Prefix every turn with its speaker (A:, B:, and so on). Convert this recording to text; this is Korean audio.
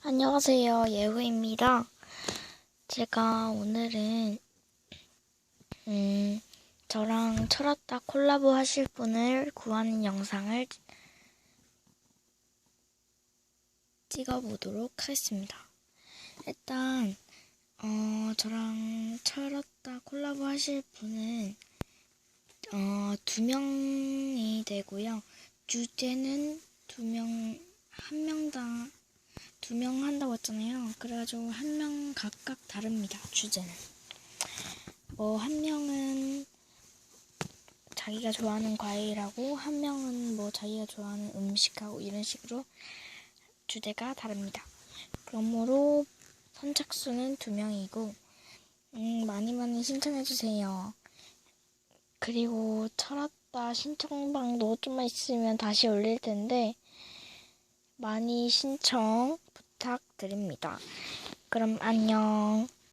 A: 안녕하세요. 예후입니다. 제가 오늘은, 음, 저랑 철았다 콜라보 하실 분을 구하는 영상을 찍어보도록 하겠습니다. 일단, 어, 저랑 철았다 콜라보 하실 분은, 어, 두 명이 되고요. 주제는 두 명, 한 명당, 두 명 한다고 했잖아요. 그래가지고 한 명 각각 다릅니다. 주제는. 뭐, 한 명은 자기가 좋아하는 과일하고, 한 명은 뭐 자기가 좋아하는 음식하고, 이런 식으로 주제가 다릅니다. 그러므로 선착순은 두 명이고, 음, 많이 많이 신청해 주세요. 그리고 철았다 신청방도 좀만 있으면 다시 올릴 텐데, 많이 신청 부탁드립니다. 그럼 안녕.